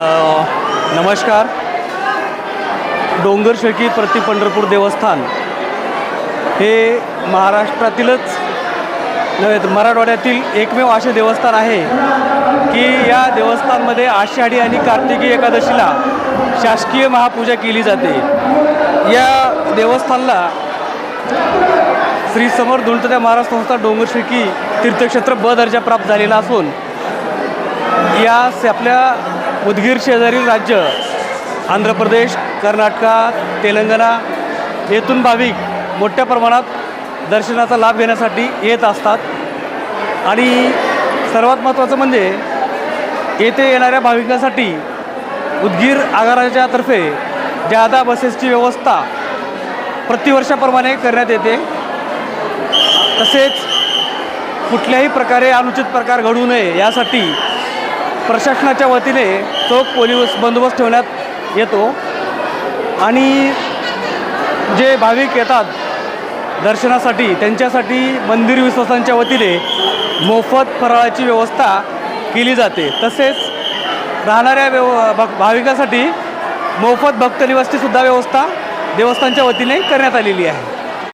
नमस्कार. डोंगरशेकी प्रति पंढरपूर देवस्थान हे महाराष्ट्रातीलच नव्हे तर मराठवाड्यातील एकमेव असे देवस्थान आहे की या देवस्थानमध्ये आषाढी आणि कार्तिकी एकादशीला शासकीय महापूजा केली जाते. या देवस्थानला श्री समर धुंडत्या महाराज संस्था डोंगरशेकी तीर्थक्षेत्र ब दर्जा प्राप्त झालेला असून या आपल्या उदगीर शेजारील राज्य आंध्र प्रदेश कर्नाटका तेलंगणा येथून भाविक मोठ्या प्रमाणात दर्शनाचा लाभ घेण्यासाठी येत असतात. आणि सर्वात महत्त्वाचं म्हणजे येथे येणाऱ्या भाविकांसाठी उदगीर आगाराच्या तर्फे जादा बसेसची व्यवस्था प्रतिवर्षाप्रमाणे करण्यात येते. तसेच कुठल्याही प्रकारे अनुचित प्रकार घडू नये यासाठी प्रशासनाच्या वतीने चोख पोलीस बंदोबस्त ठेवण्यात येतो. आणि जे भाविक येतात दर्शनासाठी त्यांच्यासाठी मंदिर विश्वासांच्या वतीने मोफत फराळाची व्यवस्था केली जाते. तसेच राहणाऱ्या व्यव भाविकासाठी भाविकांसाठी मोफत भक्तनिवासची सुद्धा व्यवस्था देवस्थानच्या वतीने करण्यात आलेली आहे.